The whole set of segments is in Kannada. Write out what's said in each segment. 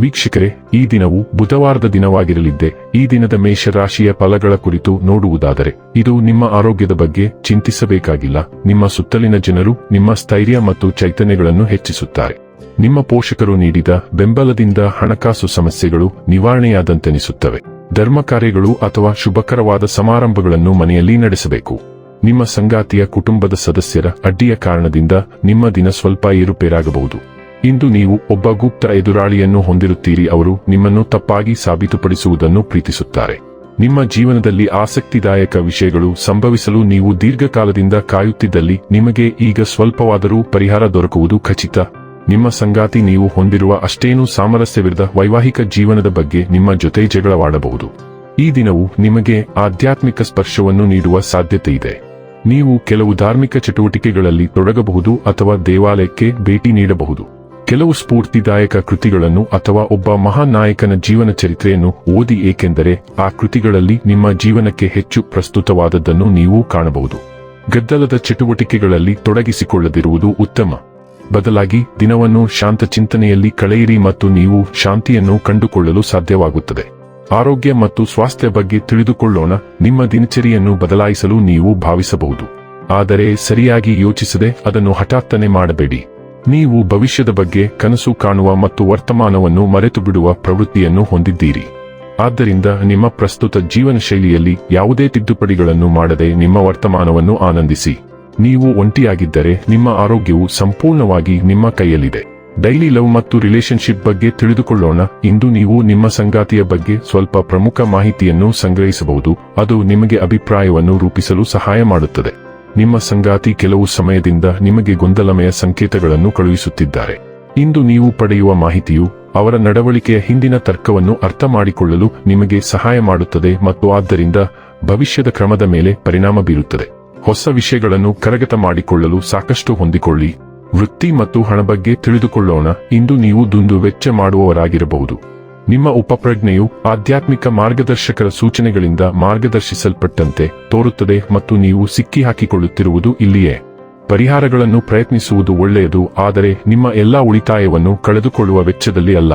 ವೀಕ್ಷಕರೇ, ಈ ದಿನವು ಬುಧವಾರದ ದಿನವಾಗಿರಲಿದ್ದೆ. ಈ ದಿನದ ಮೇಷರಾಶಿಯ ಫಲಗಳ ಕುರಿತು ನೋಡುವುದಾದರೆ, ಇದು ನಿಮ್ಮ ಆರೋಗ್ಯದ ಬಗ್ಗೆ ಚಿಂತಿಸಬೇಕಾಗಿಲ್ಲ. ನಿಮ್ಮ ಸುತ್ತಲಿನ ಜನರು ನಿಮ್ಮ ಸ್ಥೈರ್ಯ ಮತ್ತು ಚೈತನ್ಯಗಳನ್ನು ಹೆಚ್ಚಿಸುತ್ತಾರೆ. ನಿಮ್ಮ ಪೋಷಕರು ನೀಡಿದ ಬೆಂಬಲದಿಂದ ಹಣಕಾಸು ಸಮಸ್ಯೆಗಳು ನಿವಾರಣೆಯಾದಂತೆನಿಸುತ್ತವೆ. ಧರ್ಮ ಕಾರ್ಯಗಳು ಅಥವಾ ಶುಭಕರವಾದ ಸಮಾರಂಭಗಳನ್ನು ಮನೆಯಲ್ಲಿ ನಡೆಸಬೇಕು. ನಿಮ್ಮ ಸಂಗಾತಿಯ ಕುಟುಂಬದ ಸದಸ್ಯರ ಅಡ್ಡಿಯ ಕಾರಣದಿಂದ ನಿಮ್ಮ ದಿನ ಸ್ವಲ್ಪ ಏರುಪೇರಾಗಬಹುದು. ಇಂದು ನೀವು ಒಬ್ಬ ಗುಪ್ತ ಎದುರಾಳಿಯನ್ನು ಹೊಂದಿರುತ್ತೀರಿ. ಅವರು ನಿಮ್ಮನ್ನು ತಪ್ಪಾಗಿ ಸಾಬೀತುಪಡಿಸುವುದನ್ನು ಪ್ರೀತಿಸುತ್ತಾರೆ. ನಿಮ್ಮ ಜೀವನದಲ್ಲಿ ಆಸಕ್ತಿದಾಯಕ ವಿಷಯಗಳು ಸಂಭವಿಸಲು ನೀವು ದೀರ್ಘಕಾಲದಿಂದ ಕಾಯುತ್ತಿದ್ದಲ್ಲಿ ನಿಮಗೆ ಈಗ ಸ್ವಲ್ಪವಾದರೂ ಪರಿಹಾರ ದೊರಕುವುದು ಖಚಿತ. ನಿಮ್ಮ ಸಂಗಾತಿ ನೀವು ಹೊಂದಿರುವ ಅಷ್ಟೇನೂ ಸಾಮರಸ್ಯವಿರದ ವೈವಾಹಿಕ ಜೀವನದ ಬಗ್ಗೆ ನಿಮ್ಮ ಜೊತೆ ಜಗಳವಾಡಬಹುದು. ಈ ದಿನವು ನಿಮಗೆ ಆಧ್ಯಾತ್ಮಿಕ ಸ್ಪರ್ಶವನ್ನು ನೀಡುವ ಸಾಧ್ಯತೆ ಇದೆ ನೀವು ಕೆಲವು ಧಾರ್ಮಿಕ ಚಟುವಟಿಕೆಗಳಲ್ಲಿ ತೊಡಗಬಹುದು ಅಥವಾ ದೇವಾಲಯಕ್ಕೆ ಭೇಟಿ ನೀಡಬಹುದು. ಕೆಲವು ಸ್ಫೂರ್ತಿದಾಯಕ ಕೃತಿಗಳನ್ನು ಅಥವಾ ಒಬ್ಬ ಮಹಾನ್ ನಾಯಕನ ಜೀವನ ಚರಿತ್ರೆಯನ್ನು ಓದಿ ಏಕೆಂದರೆ ಆ ಕೃತಿಗಳಲ್ಲಿ ನಿಮ್ಮ ಜೀವನಕ್ಕೆ ಹೆಚ್ಚು ಪ್ರಸ್ತುತವಾದದ್ದನ್ನು ನೀವು ಕಾಣಬಹುದು. ಗದ್ದಲದ ಚಟುವಟಿಕೆಗಳಲ್ಲಿ ತೊಡಗಿಸಿಕೊಳ್ಳದಿರುವುದು ಉತ್ತಮ. ಬದಲಾಗಿ, ದಿನವನ್ನು ಶಾಂತ ಚಿಂತನೆಯಲ್ಲಿ ಕಳೆಯಿರಿ ಮತ್ತು ನೀವು ಶಾಂತಿಯನ್ನು ಕಂಡುಕೊಳ್ಳಲು ಸಾಧ್ಯವಾಗುತ್ತದೆ. ಆರೋಗ್ಯ ಮತ್ತು ಸ್ವಾಸ್ಥ್ಯ ಬಗ್ಗೆ ತಿಳಿದುಕೊಳ್ಳೋಣ, ನಿಮ್ಮ ದಿನಚರಿಯನ್ನು ಬದಲಾಯಿಸಲು ನೀವು ಭಾವಿಸಬಹುದು. ಆದರೆ ಸರಿಯಾಗಿ ಯೋಚಿಸದೆ ಅದನ್ನು ಹಠಾತ್ತನೆ ಮಾಡಬೇಡಿ. ನೀವು ಭವಿಷ್ಯದ ಬಗ್ಗೆ ಕನಸು ಕಾಣುವ ಮತ್ತು ವರ್ತಮಾನವನ್ನು ಮರೆತು ಬಿಡುವ ಪ್ರವೃತ್ತಿಯನ್ನು ಹೊಂದಿದ್ದೀರಿ. ಆದ್ದರಿಂದ ನಿಮ್ಮ ಪ್ರಸ್ತುತ ಜೀವನ ಶೈಲಿಯಲ್ಲಿ ಯಾವುದೇ ತಿದ್ದುಪಡಿಗಳನ್ನು ಮಾಡದೆ ನಿಮ್ಮ ವರ್ತಮಾನವನ್ನು ಆನಂದಿಸಿ. ನೀವು ಒಂಟಿಯಾಗಿದ್ದರೆ ನಿಮ್ಮ ಆರೋಗ್ಯವು ಸಂಪೂರ್ಣವಾಗಿ ನಿಮ್ಮ ಕೈಯಲ್ಲಿದೆ. ಡೈಲಿ ಲವ್ ಮತ್ತು ರಿಲೇಶನ್ಶಿಪ್ ಬಗ್ಗೆ ತಿಳಿದುಕೊಳ್ಳೋಣ. ಇಂದು ನೀವು ನಿಮ್ಮ ಸಂಗಾತಿಯ ಬಗ್ಗೆ ಸ್ವಲ್ಪ ಪ್ರಮುಖ ಮಾಹಿತಿಯನ್ನು ಸಂಗ್ರಹಿಸಬಹುದು. ಅದು ನಿಮಗೆ ಅಭಿಪ್ರಾಯವನ್ನು ರೂಪಿಸಲು ಸಹಾಯ ಮಾಡುತ್ತದೆ. ನಿಮ್ಮ ಸಂಗಾತಿ ಕೆಲವು ಸಮಯದಿಂದ ನಿಮಗೆ ಗೊಂದಲಮಯ ಸಂಕೇತಗಳನ್ನು ಕಳುಹಿಸುತ್ತಿದ್ದಾರೆ. ಇಂದು ನೀವು ಪಡೆಯುವ ಮಾಹಿತಿಯು ಅವರ ನಡವಳಿಕೆಯ ಹಿಂದಿನ ತರ್ಕವನ್ನು ಅರ್ಥ ಮಾಡಿಕೊಳ್ಳಲು ನಿಮಗೆ ಸಹಾಯ ಮಾಡುತ್ತದೆ ಮತ್ತು ಆದ್ದರಿಂದ ಭವಿಷ್ಯದ ಕ್ರಮದ ಮೇಲೆ ಪರಿಣಾಮ ಬೀರುತ್ತದೆ. ಹೊಸ ವಿಷಯಗಳನ್ನು ಕರಗತ ಮಾಡಿಕೊಳ್ಳಲು ಸಾಕಷ್ಟು ಹೊಂದಿಕೊಳ್ಳಿ. ವೃತ್ತಿ ಮತ್ತು ಹಣ ಬಗ್ಗೆ ತಿಳಿದುಕೊಳ್ಳೋಣ. ಇಂದು ನೀವು ದುಂದು ವೆಚ್ಚ ಮಾಡುವವರಾಗಿರಬಹುದು. ನಿಮ್ಮ ಉಪಪ್ರಜ್ಞೆಯು ಆಧ್ಯಾತ್ಮಿಕ ಮಾರ್ಗದರ್ಶಕರ ಸೂಚನೆಗಳಿಂದ ಮಾರ್ಗದರ್ಶಿಸಲ್ಪಟ್ಟಂತೆ ತೋರುತ್ತದೆ ಮತ್ತು ನೀವು ಸಿಕ್ಕಿಹಾಕಿಕೊಳ್ಳುತ್ತಿರುವುದು ಇಲ್ಲಿಯೇ. ಪರಿಹಾರಗಳನ್ನು ಪ್ರಯತ್ನಿಸುವುದು ಒಳ್ಳೆಯದು, ಆದರೆ ನಿಮ್ಮ ಎಲ್ಲಾ ಉಳಿತಾಯವನ್ನು ಕಳೆದುಕೊಳ್ಳುವ ವೆಚ್ಚದಲ್ಲಿ ಅಲ್ಲ.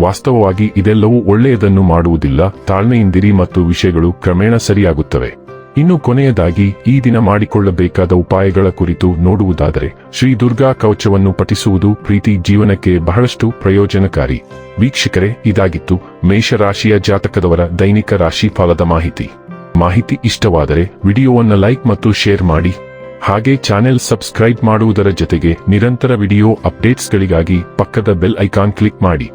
ವಾಸ್ತವವಾಗಿ ಇದೆಲ್ಲವೂ ಒಳ್ಳೆಯದನ್ನು ಮಾಡುವುದಿಲ್ಲ, ತಾಳ್ಮೆಯಿಂದಿರಿ ಮತ್ತು ವಿಷಯಗಳು ಕ್ರಮೇಣ ಸರಿಯಾಗುತ್ತವೆ. ಇನ್ನು ಕೊನೆಯದಾಗಿ ಈ ದಿನ ಮಾಡಿಕೊಳ್ಳಬೇಕಾದ ಉಪಾಯಗಳ ಕುರಿತು ನೋಡುವುದಾದರೆ, ಶ್ರೀ ದುರ್ಗಾ ಕವಚವನ್ನು ಪಠಿಸುವುದು ಪ್ರೀತಿ ಜೀವನಕ್ಕೆ ಬಹಳಷ್ಟು ಪ್ರಯೋಜನಕಾರಿ. ವೀಕ್ಷಕರೇ, ಇದಾಗಿತ್ತು ಮೇಷರಾಶಿಯ ಜಾತಕದವರ ದೈನಿಕ ರಾಶಿ ಫಲದ ಮಾಹಿತಿ. ಮಾಹಿತಿ ಇಷ್ಟವಾದರೆ ವಿಡಿಯೋವನ್ನು ಲೈಕ್ ಮತ್ತು ಶೇರ್ ಮಾಡಿ. ಹಾಗೆ ಚಾನೆಲ್ ಸಬ್ಸ್ಕ್ರೈಬ್ ಮಾಡುವುದರ ಜೊತೆಗೆ ನಿರಂತರ ವಿಡಿಯೋ ಅಪ್ಡೇಟ್ಸ್ಗಳಿಗಾಗಿ ಪಕ್ಕದ ಬೆಲ್ ಐಕಾನ್ ಕ್ಲಿಕ್ ಮಾಡಿ.